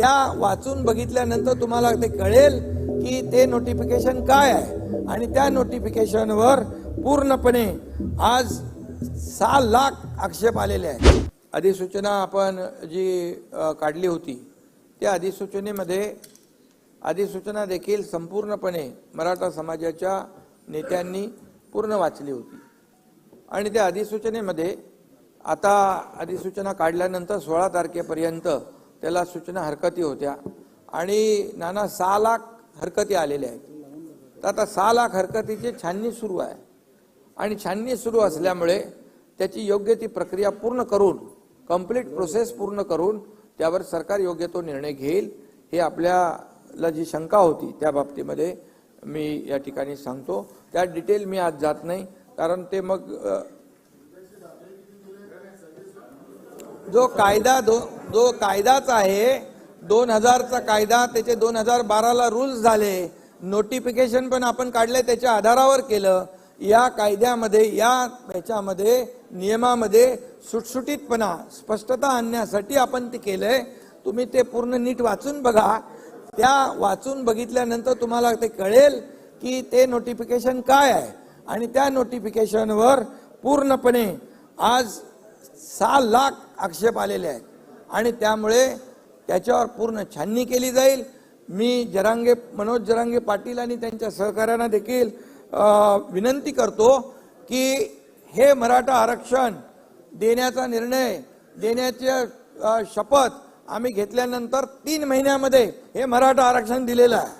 त्या वाचून बघितल्यानंतर तुम्हाला ते कळेल की ते नोटिफिकेशन काय आहे. आणि त्या नोटिफिकेशनवर पूर्णपणे आज सहा लाख आक्षेप आलेले आहेत. अधिसूचना आपण जी काढली होती त्या अधिसूचनेमध्ये अधिसूचना देखील संपूर्णपणे मराठा समाजाच्या नेत्यांनी पूर्ण वाचली होती. आणि त्या अधिसूचनेमध्ये आता अधिसूचना काढल्यानंतर सोळा तारखेपर्यंत त्याला सूचना हरकती होत्या. आणि नाना सहा लाख हरकती आलेल्या आहेत. तर आता सहा लाख हरकतीची छाननी सुरू आहे. आणि छाननी सुरू असल्यामुळे त्याची योग्य ती प्रक्रिया पूर्ण करून कंप्लीट प्रोसेस पूर्ण करून त्यावर सरकार योग्य तो निर्णय घेईल हे आपल्याला जी शंका होती त्या बाबतीमध्ये मी या ठिकाणी सांगतो. त्या डिटेल मी आज जात नाही कारण ते मग जो कायदा दो जो कायदाच आहे दोन हजारचा कायदा त्याचे दोन हजार बाराला रूल्स झाले. नोटिफिकेशन पण आपण काढले त्याच्या आधारावर केलं. या कायद्यामध्ये या ह्याच्यामध्ये नियमामध्ये सुटसुटीतपणा स्पष्टता आणण्यासाठी आपण ते केलंय. तुम्ही ते पूर्ण नीट वाचून बघा. त्या वाचून बघितल्यानंतर तुम्हाला ते कळेल की ते नोटिफिकेशन काय आहे. आणि त्या नोटिफिकेशनवर पूर्णपणे आज सहा लाख आक्षेप आलेले आहेत. आणि त्यामुळे त्याच्यावर पूर्ण छाननी केली जाईल. मी जरांगे मनोज जरांगे पाटील आणि त्यांच्या सहकार्यांना देखील विनंती करतो की हे मराठा आरक्षण देण्याचा निर्णय देण्याचे शपथ आम्ही घेतल्यानंतर तीन महिन्यामध्ये हे मराठा आरक्षण दिलेलं आहे.